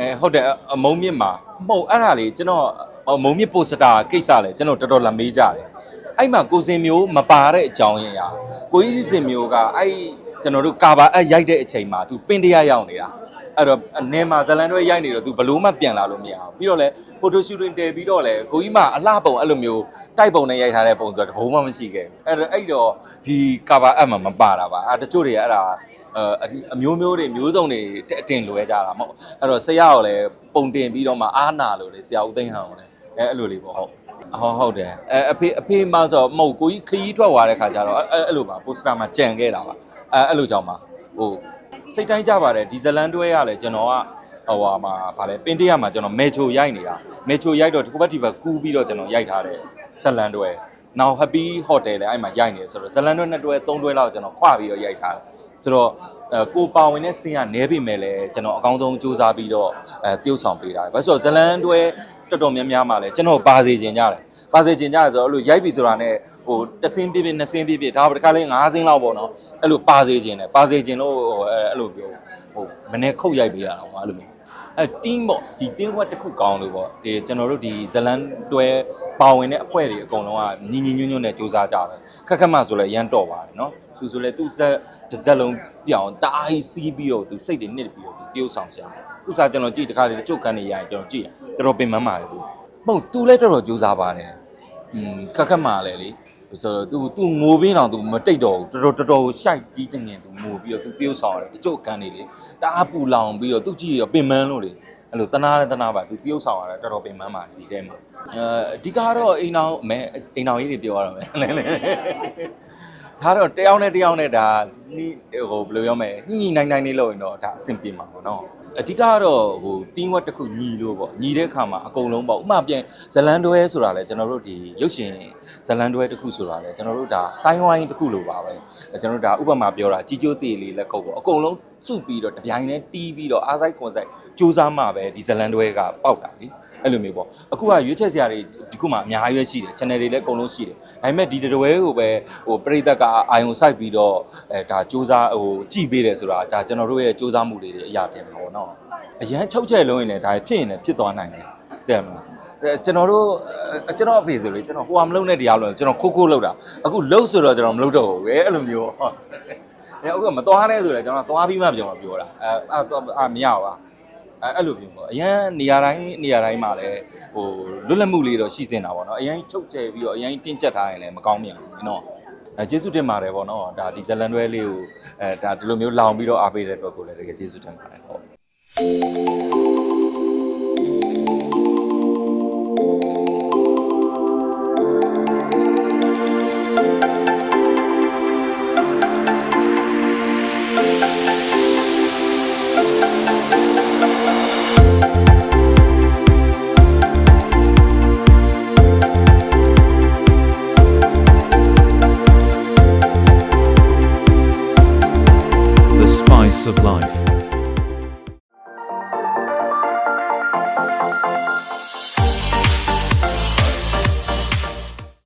အဲဟုတ်တယ်အမုံမြင့်မှာမဟုတ်အဲ့ဒါလေကျွန်တော်အမုံမြင့်ပိုစတာကိစ္စလေကျွန်တော်တော်တော်လာမေးကြတယ်အဲ့မှာကိုစင်မျိုးမပါတဲ့အကြောင်းရင်းရာကိုကြီးစင်မျိုးကအဲ့ကျွန်တော်တို့ကာဘာအရိုက်တဲ့အချိန်မှာသူပင်တရားရောက်နေတာ အဲ့တော့အနေမှာဇလန်တွေရိုက်နေတော့သူဘလို့မှပြန်လာလို့မရဘူးပြီးတော့လဲဖိုတိုရှူတင်တည်ပြီးတော့လဲကိုကြီးမအလှပုံအဲ့လိုမျိုးတိုက်ပုံနဲ့ရိုက်ထားတဲ့ပုံဆိုတော့ဘုံမှမရှိခဲ့ဘူးအဲ့တော့အဲ့တော့ဒီကာဘာအပ်မှာမပါတာပါအဲ့တချို့တွေကအဲ့ဒါအဲအမျိုးမျိုးတွေမျိုးစုံတွေအတင်လွဲကြတာမဟုတ်အဲ့တော့ဆရာကလည်းပုံတင်ပြီးတော့မှအားနာလို့လေဆရာဦးသိန်းဟန်ကလည်းအဲအဲ့လိုလေးပေါ့ဟုတ်ဟုတ်ဟုတ်တယ်အဲအဖေအဖေမဆိုမဟုတ်ကိုကြီးခရီးထွက်သွားတဲ့ခါကျတော့အဲအဲ့လိုပါပိုစတာမှာကြံခဲ့တာပါအဲအဲ့လိုကြောင့်ပါဟို စိတ်တိုင်းကြပါတယ်ဒီဇလန်တွဲရလဲကျွန်တော်ကဟိုဟာမှာဗာလဲပင်တရမှာကျွန်တော်မေချိုရိုက်နေတာမေချိုရိုက်တော့ဒီဘက်ဒီဘက်ကူးပြီးတော့ကျွန်တော်ရိုက်ထားတယ်ဇလန်တွဲနောက် happy hotel လဲအဲ့မှာရိုက်နေဆိုတော့ဇလန်တွဲနှစ်တွဲသုံးတွဲလောက်ကျွန်တော်ခွာပြီးတော့ရိုက်ထားတယ်ဆိုတော့အဲကိုပါဝင်တဲ့ဆင်းကနေပြီမဲ့လဲကျွန်တော်အကောင်းဆုံးစူးစမ်းပြီးတော့အဲပြုတ်ဆောင်ပေးတာပဲဘာလို့ဆိုတော့ဇလန်တွဲတော်တော်များများမှာလဲကျွန်တော်ပါစေခြင်းကြတယ်ပါစေခြင်းကြတယ်ဆိုတော့အဲ့လိုရိုက်ပြီဆိုတာနဲ့ ဟိုတစ်စင်းပြည့်ပြည့်နှစ်စင်းပြည့်ပြည့်ဒါပေမဲ့တစ်ခါလေး၅စင်းလောက်ပေါ့နော်အဲ့လိုပါစေခြင်းတယ်ပါစေခြင်းလို့ဟိုအဲ့လိုပြောဟိုမနေ့ခုတ်ရိုက်ပေးရတာဟိုအဲ့လိုမျိုးအဲ team ပေါ့ဒီ team ကတစ်ခုကောင်းလို့ပေါ့ဒီကျွန်တော်တို့ဒီဇလန်တွဲပါဝင်တဲ့အဖွဲ့တွေအကုန်လုံးကညီညီညွတ်ညွတ်နဲ့စူးစမ်းကြတယ်ခက်ခက်မှဆိုလဲရမ်းတော့ပါတယ်နော်သူဆိုလဲသူ့ဇက်တစ်ဇက်လုံးပြောင်းတားစီးပြီးတော့သူစိတ်တွေနစ်ပြီးတော့သူတရုပ်ဆောင်ရှာတယ်သူစားကျွန်တော်ကြည့်တခါလေတချို့ကန်နေရရင်ကျွန်တော်ကြည့်တော်တော်ပင်ပန်းပါတယ်သူဟုတ် तू လည်းတော်တော်စူးစမ်းပါတယ်อืมခက်ခက်မှလည်းလေ ဆိုတော့ तू तू ငိုပြီးတော့ तू မတိတ်တော့ဘူးတော်တော်တော်တော်ရှိုက်ကြီးတငင် तू ငိုပြီးတော့ तू တရုပ်ဆောင်ရတယ်တချို့ကန်နေလေတအားပူလောင်ပြီးတော့ तू ကြည့်ရပင်ပန်းလို့လေအဲ့လိုတနာနဲ့တနာပါသူတရုပ်ဆောင်ရတယ်တော်တော်ပင်ပန်းပါဒီထဲမှာအဲအဓိကတော့အိမ်အောင်မဲအိမ်အောင်ကြီးတွေပြောရတော့မယ်လဲလဲဒါတော့တယောက်နဲ့တယောက်နဲ့ဒါနိဟိုဘယ်လိုပြောမလဲညှိညှိနိုင်နိုင်လေးလို့ရင်တော့ဒါအဆင်ပြေမှာပေါ့နော် အဓိကကတော့ဟို team work တစ်ခုညီလို့ပေါ့ညီတဲ့အခါမှာအကုန်လုံးပေါ့ဥပမာပြန်ဇလန်တွဲဆိုတာလဲကျွန်တော်တို့ဒီရုပ်ရှင်ဇလန်တွဲတစ်ခုဆိုတာလဲကျွန်တော်တို့ဒါဆိုင်းဝိုင်းတစ်ခုလိုပါပဲကျွန်တော်တို့ဒါဥပမာပြောတာကြီးကျိုးသေးလေးလက်ခုပ်ပေါ့အကုန်လုံးစုပြီးတော့တပြိုင်တည်းတီးပြီးတော့အားဆိုင်ကွန်ဆိုင်စူးစမ်းမှပဲဒီဇလန်တွဲကပေါက်တာလေအဲ့လိုမျိုးပေါ့အခုကရွေးချက်စရာတွေဒီခုမှအများကြီးပဲရှိတယ် channel တွေလည်းအကုန်လုံးရှိတယ်ဒါပေမဲ့ဒီတွဲကိုပဲဟိုပရိသတ်ကအာယုံစိုက်ပြီးတော့အဲဒါစူးစမ်းဟိုကြည်ပေးတယ်ဆိုတာဒါကျွန်တော်တို့ရဲ့စူးစမ်းမှုတွေအရာတင်တာ ပေါ့နော်အရန်ချုပ်ချက်လုံးရင်လည်းဒါဖြစ်ရင်လည်းဖြစ်သွားနိုင်တယ်စဲမလားအဲကျွန်တော်တို့အဲကျွန်တော်အဖေဆိုလေကျွန်တော်ဟိုဟာမလုံးတဲ့တရားလို့ကျွန်တော်ခိုးခိုးလောက်တာအခုလှုပ်ဆိုတော့ကျွန်တော်မလှုပ်တော့ဘူးပဲအဲ့လိုမျိုးအဲအခုမသွားနဲ့ဆိုလေကျွန်တော်သွားပြီးမှပြောမှာပြောတာအဲအဲအာမရပါအဲအဲ့လိုမျိုးပေါ့အရန်နေရာတိုင်းနေရာတိုင်းမှာလည်းဟိုလွတ်လပ်မှုလေးတော့ရှိနေတာပေါ့နော်အရန်ချုပ်ချယ်ပြီးတော့အရန်တင်းကျပ်ထားရင်လည်းမကောင်းမြန်ဘူးနော်အဲကျေးဇူးတင်ပါတယ်ပေါ့နော်ဒါဒီဇလန်တွဲလေးကိုအဲဒါဒီလိုမျိုးလောင်ပြီးတော့အားပေးတဲ့အတွက်ကိုလည်းတကယ်ကျေးဇူးတင်ပါတယ်ဟုတ် The spice of life.